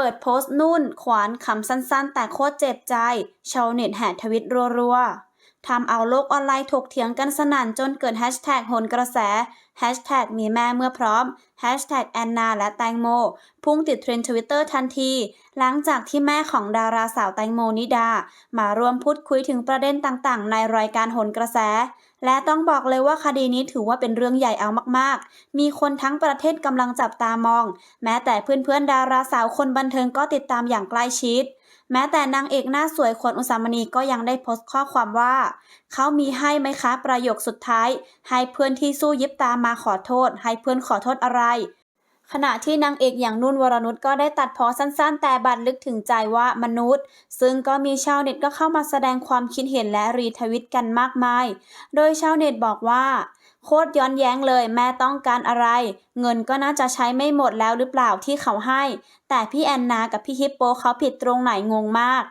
เปิดโพสต์นุ่น ขวานคำสั้นๆ แต่โคตรเจ็บใจ ชาวเน็ตแห่ทวิตรัวๆ ทำเอาโลกออนไลน์ถกเถียงกันสนั่นจนเกิดแฮชแท็กโหนกระแสแฮชแท็กมีแม่เมื่อพร้อมแฮชแท็กแอนนาและแตงโม พุ่งติดเทรนด์ทวิตเตอร์ทันที หลังจากที่แม่ของดาราสาวแตงโมนิดา มาร่วมพูดคุยถึงประเด็นต่างๆ ในรายการโหนกระแส และต้องบอกเลยว่าคดีนี้ถือว่าเป็นเรื่องใหญ่เอามากๆ มีคนทั้งประเทศกำลังจับตามอง แม้แต่เพื่อนๆดาราสาวคนบันเทิงก็ติดตามอย่างใกล้ชิด แม้แต่นางเอกหน้าสวยขวัญอุสามณีก็ยังได้โพสต์ข้อความว่า เขามีให้ไหมคะประโยคสุดท้าย ให้เพื่อนที่สู้ยิบตามมาขอโทษ ให้เพื่อนขอโทษอะไร ขณะที่นางเอกอย่างนุ่นวรนุชก็ได้ตัดพอสั้นๆ แต่บัดลึกถึงใจว่ามนุษย์ ซึ่งก็มีชาวเน็ตก็เข้ามาแสดงความคิดเห็นและรีทวิตกันมากมาย โดยชาวเน็ตบอกว่า โคตรย้อนแย้งเลยแม่ต้องการอะไร เงินก็น่าจะใช้ไม่หมดแล้วหรือเปล่าที่เขาให้ แต่พี่แอนนากับพี่ฮิปโปเขาผิดตรงไหนงงมาก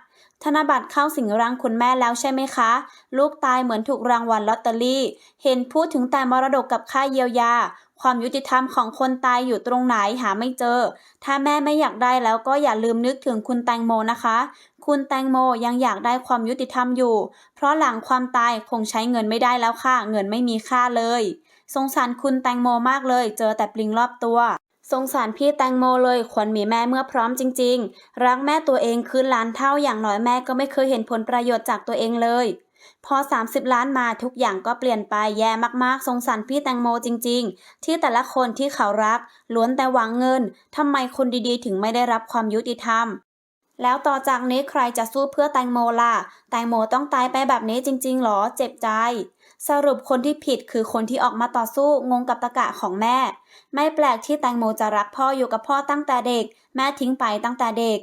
ธนบัตรเข้าสิงร่างคุณแม่แล้วใช่ไหมคะ ลูกตายเหมือนถูกรางวัลลอตเตอรี่ เห็นพูดถึงแต่มรดกกับค่าเยียวยา ความยุติธรรมของคนตายอยู่ตรงไหนหาไม่เจอ ถ้าแม่ไม่อยากได้แล้วก็อย่าลืมนึกถึงคุณแตงโมนะคะ คุณแตงโมยังอยากได้ความยุติธรรมอยู่ เพราะหลังความตายคงใช้เงินไม่ได้แล้วค่ะ เงินไม่มีค่าเลย สงสารคุณแตงโมมากเลย เจอแต่ปลิงรอบตัวสงสารพี่แตงโมเลยควรมีแม่เมื่อพร้อมจริง ๆ รักแม่ตัวเองคืนล้านเท่าอย่างน้อยแม่ก็ไม่เคยเห็นผลประโยชน์จากตัวเองเลย พอ 30 ล้านมาทุกอย่างก็เปลี่ยนไปแย่มากๆ สงสารพี่แตงโมจริง ๆ ที่แต่ละคนที่เขารักล้วนแต่หวังเงินทำไมคนดีๆ ถึงไม่ได้รับความยุติธรรม แล้วต่อจากนี้ใครจะสู้เพื่อแตงโมล่ะ แตงโมต้องตายไปแบบนี้จริง ๆ หรอ เจ็บใจ สรุปคนที่ผิดคือคนที่ออกมาต่อสู้งงกับตะกะของแม่ ไม่แปลกที่แตงโมจะรักพ่ออยู่กับพ่อตั้งแต่เด็ก แม่ทิ้งไปตั้งแต่เด็ก